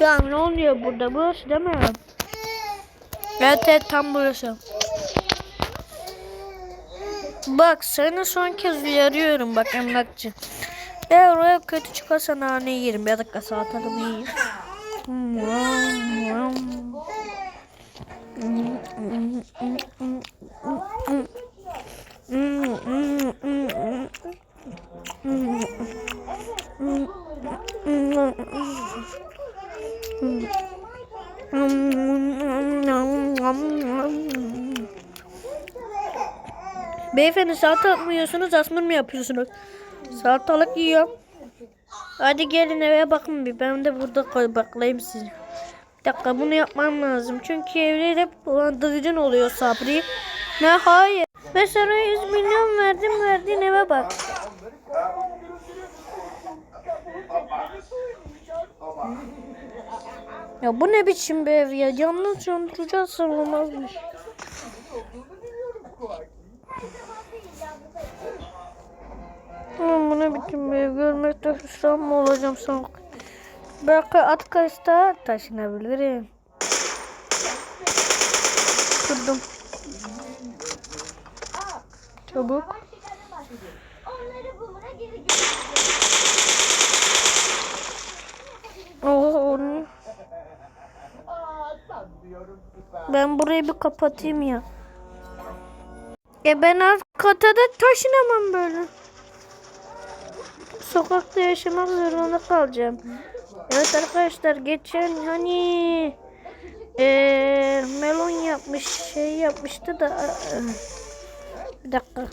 Ya ne oluyor burada? Burası değil mi? Evet evet tam burası. Bak seni son kez uyarıyorum bak emlakçı. Eğer oraya kötü çıkarsa nane yerim. Bir dakika sağ tarafı yiyeyim. Beyefendi salatalık mı yiyorsunuz, asmır mı yapıyorsunuz? Salatalık yiyorum. Hadi gelin eve bakın bir. Ben de burada koy baklayayım sizi. Bir dakika bunu yapmam lazım. Çünkü evler hep dolandırıcın oluyor Sabri. Ne hayır. Ben sana 100 milyon verdim verdiğin eve bak. Ya bu ne biçim bir ev ya? Yalnız yandıracağız olmazmış. Ne biçim bir? Görmekte hüsran mı olacağım sanki? Belki at kaçta taşınabilirim. Kırdım. Çabuk. Oha onu. Ben burayı bir kapatayım ya. E ben alt da taşınamam böyle. Sokakta yaşamak zorunda kalacağım. Evet arkadaşlar geçen hani eee melon yapmış şey yapmıştı da e, bir dakika.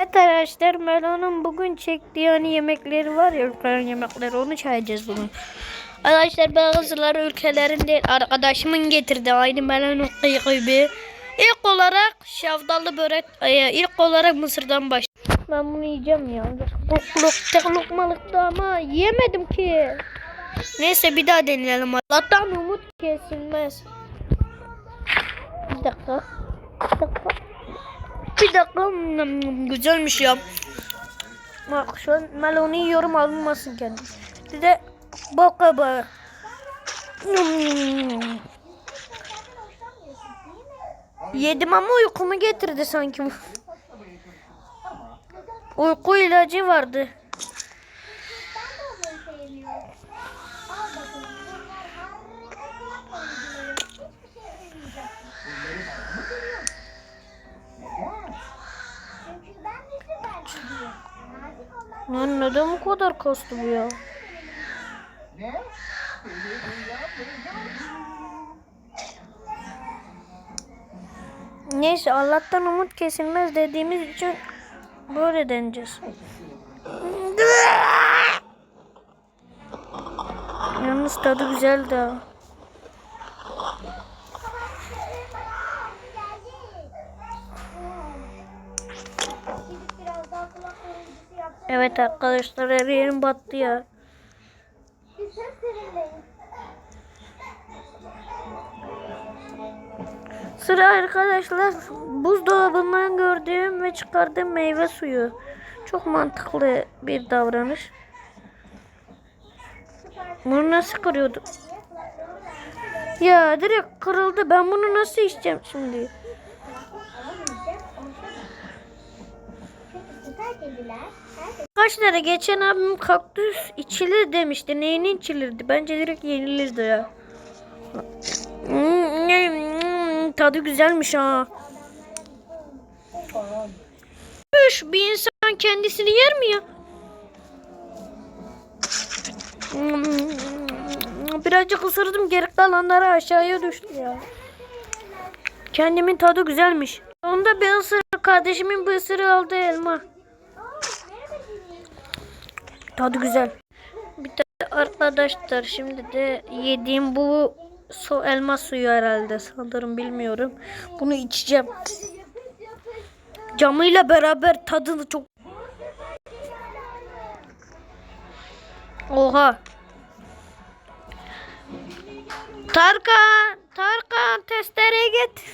Evet arkadaşlar Melo'nun bugün çektiği hani yemekleri var ya ülkelerin yemekleri onu çayacağız bugün. Arkadaşlar bazıları ülkelerin değil arkadaşımın getirdi aynı Melo'nun gibi. İlk olarak şaftallı börek, e, ilk olarak mısırdan baş. Ben bunu yiyeceğim ya. Luk luk tek lokmalıktı ama yiyemedim ki. Neyse bir daha deneyelim. Allah'tan umut kesilmez. Bir dakika. Bir dakika. Bir dakika. Hmm, Güzelmiş ya. Bak şu an melonu yiyorum alınmasın kendim. Bir de bal kabağı. Yedim ama uykumu getirdi sanki. bu. Uyku ilacı vardı. Lan neden bu kadar kastı bu ya? Neyse Allah'tan umut kesilmez dediğimiz için böyle deneyeceğiz. Yalnız tadı oyuncusu yapsak. Evet arkadaşlar her yerim battı ya. Sıra arkadaşlar buzdolabından gördüğüm ve çıkardığım meyve suyu. Çok mantıklı bir davranış. Bunu nasıl kırıyordum? Ya direkt kırıldı. Ben bunu nasıl içeceğim şimdi? Kaç geçen abim kaktüs içilir demişti. Neyini içilirdi? Bence direkt yenilirdi ya. Tadı güzelmiş ha. Üş, bir insan kendisini yer mi ya? Birazcık ısırdım geri kalanları aşağıya düştü ya. Kendimin tadı güzelmiş. Onda bir ısırık kardeşimin bir ısırığı aldı elma. Tadı güzel. Bir de arkadaşlar şimdi de yediğim bu su elma suyu herhalde sanırım bilmiyorum. Bunu içeceğim. Camıyla beraber tadını çok Oha. Tarkan, Tarkan testereye git.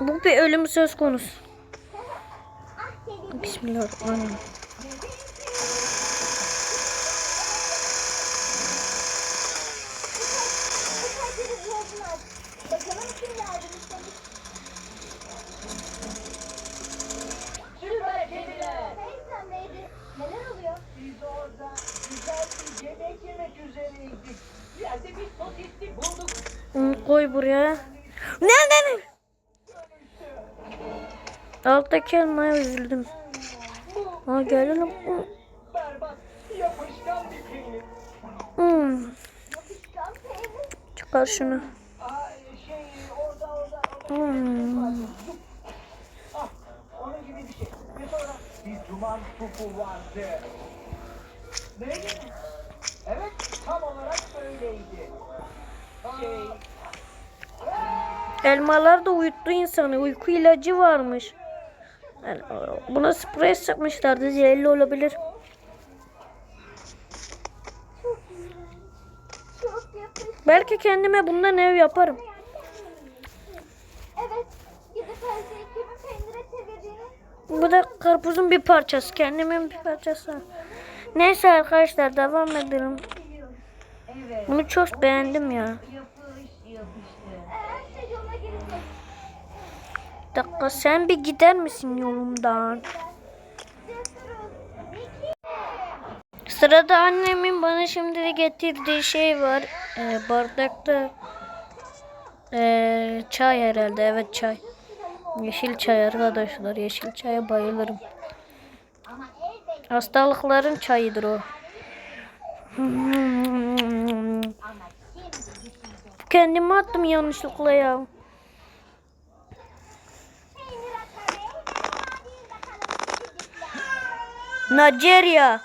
Bu bir ölüm söz konusu. Bismillahirrahmanirrahim. Koy buraya. Ne ne ne? Alttaki elmaya üzüldüm. Ha gelelim. Yapışkan peynir. Çıkar şunu. Orada. Hmm. Ah, onun gibi bir şey. Ve sonra bir duman topu vardı. Neydi? Evet, tam olarak öyleydi. Şey, Elmalar da uyuttu insanı. Uyku ilacı varmış. Yani buna sprey sıkmışlardı. Zehirli olabilir. Belki kendime bundan ev yaparım. Evet. Bu da karpuzun bir parçası. Kendimin bir parçası. Neyse arkadaşlar devam edelim. Bunu çok beğendim ya. Eğer şey yoluna girecek. Bir dakika sen bir gider misin yolumdan? Sırada annemin bana şimdi getirdiği şey var. Ee, bardakta ee, çay herhalde. Evet çay. Yeşil çay arkadaşlar. Yeşil çaya bayılırım. Hastalıkların çayıdır o. Kendimi attım yanlışlıkla ya. Nigeria.